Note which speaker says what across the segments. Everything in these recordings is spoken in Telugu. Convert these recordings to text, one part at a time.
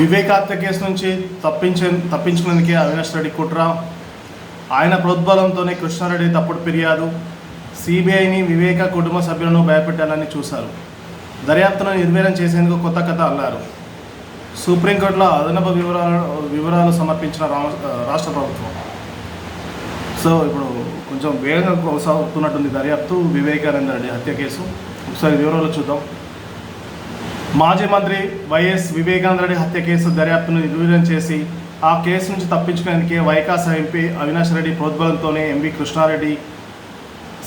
Speaker 1: వివేకాత్మ హత్య కేసు నుంచి తప్పించే తప్పించుకునేందుకే అవినాష్ రెడ్డి కుట్ర. ఆయన ప్రోద్బలంతోనే కృష్ణారెడ్డి తప్పుడు ఫిర్యాదు. సిబిఐని వివేక కుటుంబ సభ్యులను భయపెట్టాలని చూశారు. దర్యాప్తును నిర్వీర్యం చేసేందుకు కొత్త కథ అల్లారు సుప్రీంకోర్టులో అదనపు వివరాలు వివరాలు సమర్పించిన రాష్ట్ర ప్రభుత్వం. సో ఇప్పుడు కొంచెం వేగంగా కొనసాగుతున్నట్టుంది దర్యాప్తు. వివేకానంద రెడ్డి హత్య కేసు. ఒకసారి వివరాలు చూద్దాం. మాజీ మంత్రి వైఎస్ వివేకానందరెడ్డి హత్య కేసు దర్యాప్తును నిర్వీర్యం చేసి ఆ కేసు నుంచి తప్పించుకునేందుకే వైకాసా ఎంపీ అవినాష్ రెడ్డి ప్రోద్బలంతోనే ఎంవి కృష్ణారెడ్డి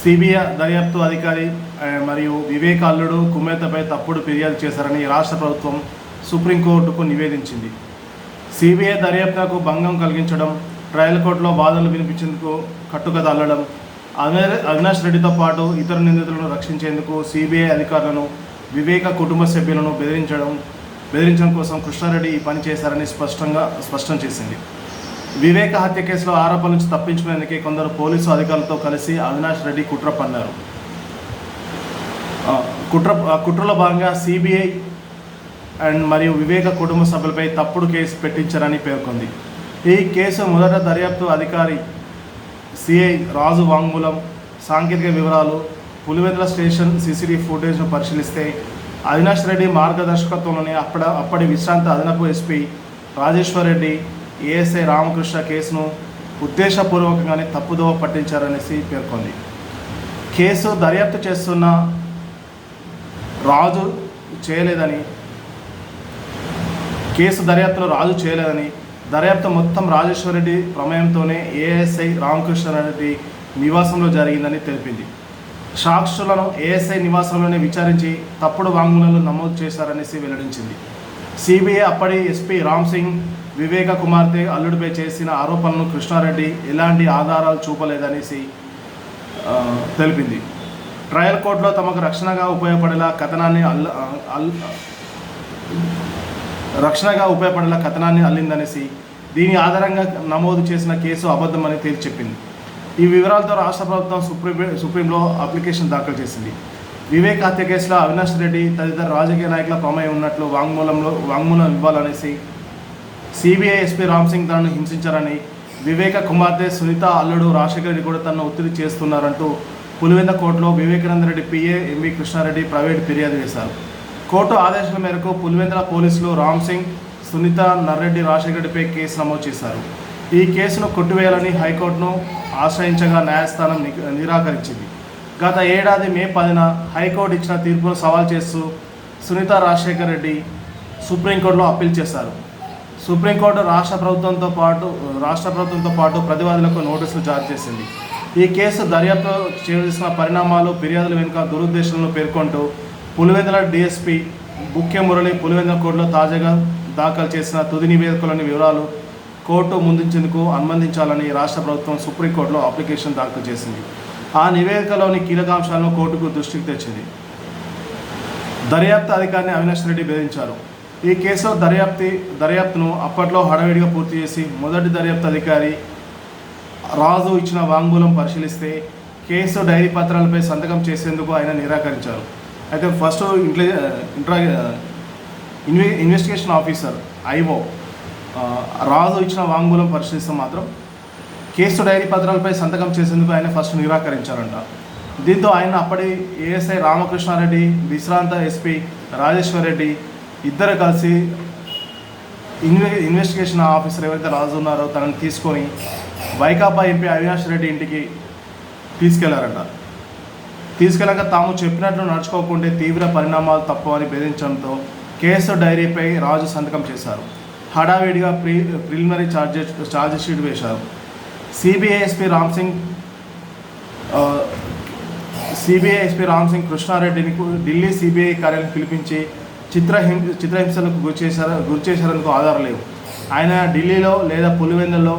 Speaker 1: సిబిఐ దర్యాప్తు అధికారి మరియు వివేక్ అల్లుడు కుమేతపై తప్పుడు ఫిర్యాదు చేశారని రాష్ట్ర ప్రభుత్వం సుప్రీంకోర్టుకు నివేదించింది. సిబిఐ దర్యాప్తుకు భంగం కలిగించడం ట్రయల్ కోర్టులో వాదనలు వినిపించేందుకు కట్టుకథ అల్లడం అవినాష్ రెడ్డితో పాటు ఇతర నిందితులను రక్షించేందుకు సిబిఐ అధికారులను వివేక కుటుంబ సభ్యులను బెదిరించడం బెదిరించడం కోసం కృష్ణారెడ్డి ఈ పని చేశారని స్పష్టంగా స్పష్టం చేసింది. వివేక హత్య కేసులో ఆరోపణ నుంచి తప్పించుకునేందుకే కొందరు పోలీసు అధికారులతో కలిసి అవినాష్ రెడ్డి కుట్ర పన్నారు. కుట్ర కుట్రలో భాగంగా సిబిఐ అండ్ మరియు వివేక కుటుంబ సభ్యులపై తప్పుడు కేసు పెట్టించారని పేర్కొంది. ఈ కేసు మొదట దర్యాప్తు అధికారి సిఐ రాజు వాంగ్మూలం. సాంకేతిక వివరాలు పులివెందుల స్టేషన్ సీసీటీవీ ఫుటేజ్ను పరిశీలిస్తే అవినాష్ రెడ్డి మార్గదర్శకత్వంలోని అప్పడ అప్పటి విశ్రాంత అదనపు ఎస్పీ రాజేశ్వర్ రెడ్డి ఏఎస్ఐ రామకృష్ణ కేసును ఉద్దేశపూర్వకంగానే తప్పుదోవ పట్టించారనేసి పేర్కొంది. కేసు దర్యాప్తు చేస్తున్న రాజు చేయలేదని కేసు దర్యాప్తులో రాజు చేయలేదని దర్యాప్తు మొత్తం రాజేశ్వరరెడ్డి ప్రమేయంతోనే ఏఎస్ఐ రామకృష్ణారెడ్డి నివాసంలో జరిగిందని తెలిపింది. సాక్షులను ఏఎస్ఐ నివాసంలోనే విచారించి తప్పుడు వాంగ్మూలాలు నమోదు చేశారనేసి వెల్లడించింది. సిబిఐ అప్పటి ఎస్పీ రామ్ సింగ్ వివేక కుమార్తె అల్లుడిపై చేసిన ఆరోపణలను కృష్ణారెడ్డి ఎలాంటి ఆధారాలు చూపలేదనేసి తెలిపింది. ట్రయల్ కోర్టులో తమకు రక్షణగా ఉపయోగపడేలా కథనాన్ని అల్ల అల్ రక్షణగా ఉపయోగపడేలా కథనాన్ని అల్లిందనేసి దీని ఆధారంగా నమోదు చేసిన కేసు అబద్ధమని తేల్చి చెప్పింది. ఈ వివరాలతో రాష్ట్ర ప్రభుత్వం సుప్రీం సుప్రీంలో అప్లికేషన్ దాఖలు చేసింది. వివేక్ హత్య కేసులో అవినాష్ రెడ్డి తదితర రాజకీయ నాయకుల ప్రమేయం ఉన్నట్లు వాంగ్మూలంలో వాంగ్మూలం ఇవ్వాలనేసి సిబిఐ ఎస్పీ రామ్ సింగ్ తనను హింసించారని వివేక కుమార్తె సునీత అల్లుడు రాజశేఖర రెడ్డి కూడా తనను ఒత్తిడి చేస్తున్నారంటూ పులివెంద కోర్టులో Vivekananda Reddy PA MV Krishnareddy private ఫిర్యాదు చేశారు. కోర్టు ఆదేశాల మేరకు పులివెందల పోలీసులు రామ్ సింగ్ సునీత నర్రెడ్డి రాజశేఖర రెడ్డిపై కేసు నమోదు చేశారు. ఈ కేసును కొట్టివేయాలని హైకోర్టును ఆశ్రయించగా న్యాయస్థానం ని- నిరాకరించింది. గత ఏడాది మే పదిన హైకోర్టు ఇచ్చిన తీర్పును సవాల్ చేస్తూ సునీత రాజశేఖర్ రెడ్డి సుప్రీంకోర్టులో అప్పీల్ చేశారు. సుప్రీంకోర్టు రాష్ట్ర ప్రభుత్వంతో పాటు రాష్ట్ర ప్రభుత్వంతో పాటు ప్రతివాదులకు నోటీసులు జారీ చేసింది. ఈ కేసు దర్యాప్తు చేసిన పరిణామాలు ఫిర్యాదుల వెనుక దురుద్దేశాలను పేర్కొంటూ పులివెందుల డిఎస్పీ బుక్కె మురళి పులివెందుల కోర్టులో తాజాగా దాఖలు చేసిన తుది నివేదికలోని వివరాలు కోర్టు ముందుంచేందుకు అనుమతించాలని రాష్ట్ర ప్రభుత్వం సుప్రీంకోర్టులో అప్లికేషన్ దాఖలు చేసింది. ఆ నివేదికలోని కీలకాంశాలను కోర్టుకు దృష్టికి తెచ్చింది. దర్యాప్తు అధికారిని అవినాష్ రెడ్డి బెదిరించారు. ఈ కేసులో దర్యాప్తి దర్యాప్తును అప్పట్లో హడావిడిగా పూర్తి చేసి మొదటి దర్యాప్తు అధికారి రాజు ఇచ్చిన వాంగ్మూలం పరిశీలిస్తే కేసు డైరీ పత్రాలపై సంతకం చేసేందుకు ఆయన నిరాకరించారు. అయితే ఫస్ట్ ఇంట్లీ ఇంట్రా ఇన్వె ఇన్వెస్టిగేషన్ ఆఫీసర్ ఐఓ రాజు ఇచ్చిన వాంగ్మూలం పరిశీలిస్తే మాత్రం కేసు డైరీ పత్రాలపై సంతకం చేసేందుకు ఆయన ఫస్ట్ నిరాకరించారంట. దీంతో ఆయన అప్పటి ఏఎస్ఐ రామకృష్ణారెడ్డి విశ్రాంత ఎస్పీ రాజేశ్వర్ రెడ్డి ఇద్దరు కలిసి ఇన్వె ఇన్వెస్టిగేషన్ ఆఫీసర్ ఎవరైతే రాజు ఉన్నారో తనని తీసుకొని వైకాపా ఎంపీ అవినాష్ రెడ్డి ఇంటికి తీసుకెళ్ళారంట. తీసుకెళ్ళాక తాము చెప్పినట్లు నడుచుకోకుంటే తీవ్ర పరిణామాలు తప్పవని బెదిరించడంతో కేసు డైరీపై రాజు సంతకం చేశారు. హడావిడిగా pre preliminary charges charge sheet వేశారు. CBI SP Ram Singh CBI SP Ram Singh కృష్ణారెడ్డిని Delhi CBI కార్యాలయం పిలిపించి చిత్రహిం చిత్రహింసలకు గురి చేశారు గురి చేశారనేందుకు ఆధారం లేవు ఆయన ఢిల్లీలో లేదా పులివెందుల్లో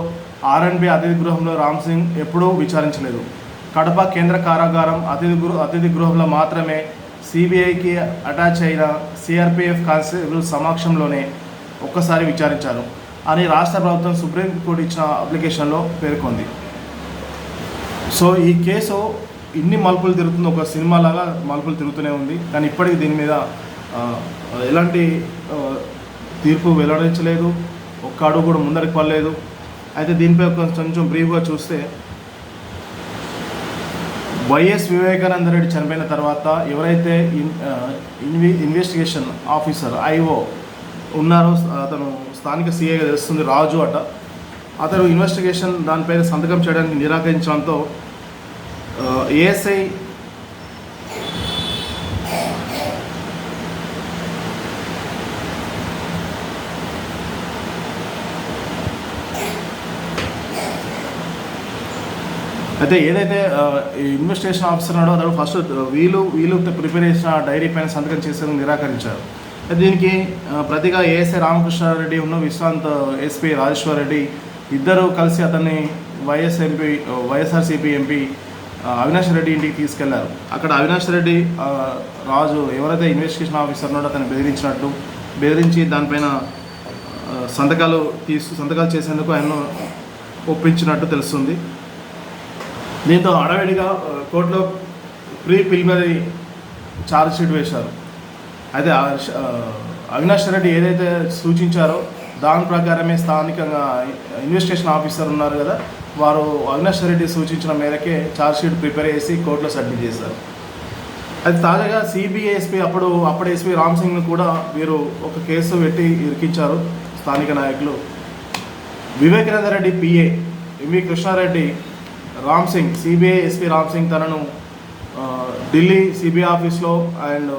Speaker 1: ఆర్ఎన్బి అతిథి గృహంలో రామ్ సింగ్ ఎప్పుడూ విచారించలేదు. కడప కేంద్ర కారాగారం అతిథి గృహ అతిథి గృహంలో మాత్రమే సిబిఐకి అటాచ్ అయిన సిఆర్పిఎఫ్ కానిస్టేబుల్ సమక్షంలోనే ఒక్కసారి విచారించారు అని రాష్ట్ర ప్రభుత్వం సుప్రీంకోర్టు ఇచ్చిన అప్లికేషన్లో పేర్కొంది. సో ఈ కేసు ఇన్ని మలుపులు తిరుగుతుంది ఒక సినిమా లాగా మలుపులు తిరుగుతూనే ఉంది. కానీ ఇప్పటికీ దీని మీద ఎలాంటి తీర్పు వెల్లడించలేదు. ఒక్క అడుగు కూడా ముందరికి పడలేదు. అయితే దీనిపై కొంచెం బ్రీఫ్గా చూస్తే వైఎస్ వివేకానంద రెడ్డి చనిపోయిన తర్వాత ఎవరైతే ఇన్ ఇన్వి ఇన్వెస్టిగేషన్ ఆఫీసర్ ఐఓ ఉన్నారు. అతను స్థానిక సీఏగా తెలుస్తుంది రాజు అట. అతను ఇన్వెస్టిగేషన్ దానిపైన సంతకం చేయడానికి నిరాకరించడంతో ఏఎస్ఐ అయితే ఏదైతే ఇన్వెస్టిగేషన్ ఆఫీసర్ ఉన్నాడో అతడు ఫస్ట్ వీలు వీలు ప్రిపేర్ చేసిన డైరీ పైన సంతకం చేసేందుకు నిరాకరించారు. దీనికి ప్రతిగా ఏఎస్ఐ రామకృష్ణారెడ్డి ఉన్న విశ్రాంత్ ఎస్పీ రాజేశ్వర్ రెడ్డి ఇద్దరు కలిసి అతన్ని YS MP YSRCP MP Avinash Reddy ఇంటికి తీసుకెళ్ళారు. అక్కడ అవినాష్ రెడ్డి రాజు ఎవరైతే ఇన్వెస్టిగేషన్ ఆఫీసర్ ఉన్నాడో అతను బెదిరించినట్టు బెదిరించి దానిపైన సంతకాలు తీసు సంతకాలు చేసేందుకు ఆయన ఒప్పించినట్టు తెలుస్తుంది. దీంతో హడావిడిగా కోర్టులో ప్రీ ప్రిలిమినరీ ఛార్జ్ షీట్ వేశారు. అయితే అవినాష్ రెడ్డి ఏదైతే సూచించారో దాని ప్రకారమే స్థానికంగా ఇన్వెస్టిగేషన్ ఆఫీసర్ ఉన్నారు కదా వారు అవినాష్ రెడ్డి సూచించిన మేరకే ఛార్జ్ షీట్ ప్రిపేర్ చేసి కోర్టులో సబ్మిట్ చేశారు. అయితే తాజాగా సిబిఐఎస్పి అప్పుడు అప్పుడు అప్పటి ఎస్పీ రామ్ సింగ్ను కూడా వీరు ఒక కేసు పెట్టి ఇరికించారు స్థానిక నాయకులు. Vivekananda Reddy PA MV Krishnareddy Ram Singh CBI SP Ram Singh తనను ఢిల్లీ సిబిఐ ఆఫీస్లో అండ్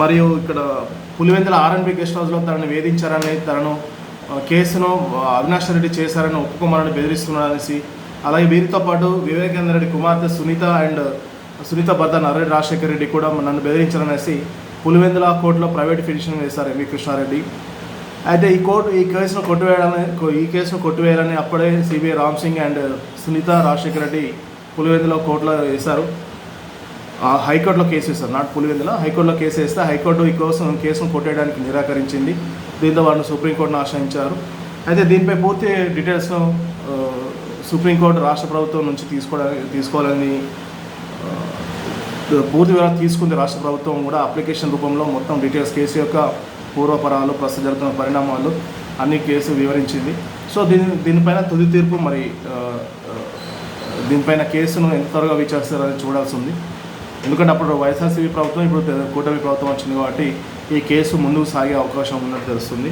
Speaker 1: మరియు ఇక్కడ పులివెందుల ఆర్ఎన్బి గెస్ట్ హౌస్లో తనను వేధించారని తనను కేసును అవినాష్ రెడ్డి చేశారని ఒప్పుకోమని బెదిరిస్తున్నారనేసి అలాగే వీరితో పాటు వివేకానంద రెడ్డి కుమార్తె సునీత అండ్ సునీత భర్త నర్రెడ్డి రాజశేఖర్ రెడ్డి కూడా నన్ను బెదిరించారనేసి పులివెందుల కోర్టులో ప్రైవేట్ పిటిషన్ వేశారు ఎంవి కృష్ణారెడ్డి. అయితే ఈ కోర్టు ఈ కేసును కొట్టివేయాలని ఈ కేసును కొట్టివేయాలని అప్పుడే సిబిఐ రామ్ సింగ్ అండ్ సునీత రాజశేఖర్ రెడ్డి పులివెందుల కోర్టులో వేశారు. హైకోర్టులో కేసు వేస్తారు నాట్ పులివెందుల. హైకోర్టులో కేసు వేస్తే హైకోర్టు ఈ కోసం కేసును కొట్టేయడానికి నిరాకరించింది. దీంతో వారిని సుప్రీంకోర్టును ఆశ్రయించారు. అయితే దీనిపై పూర్తి డీటెయిల్స్ను సుప్రీంకోర్టు రాష్ట్ర ప్రభుత్వం నుంచి తీసుకోవడానికి తీసుకోవాలని పూర్తి వివరాలు తీసుకుంది రాష్ట్ర ప్రభుత్వం కూడా. అప్లికేషన్ రూపంలో మొత్తం డీటెయిల్స్ కేసు యొక్క పూర్వపరాలు ప్రస్తుతం జరుగుతున్న పరిణామాలు అన్ని కేసు వివరించింది. సో దీని దీనిపైన తుది తీర్పు మరి దీనిపైన కేసును ఎంత త్వరగా విచారిస్తారని చూడాల్సి ఉంది. ఎందుకంటే అప్పుడు వైఎస్ఆర్సీపీ ప్రభుత్వం ఇప్పుడు కూటమి ప్రభుత్వం వచ్చింది కాబట్టి ఈ కేసు ముందుకు సాగే అవకాశం ఉన్నట్టు తెలుస్తుంది.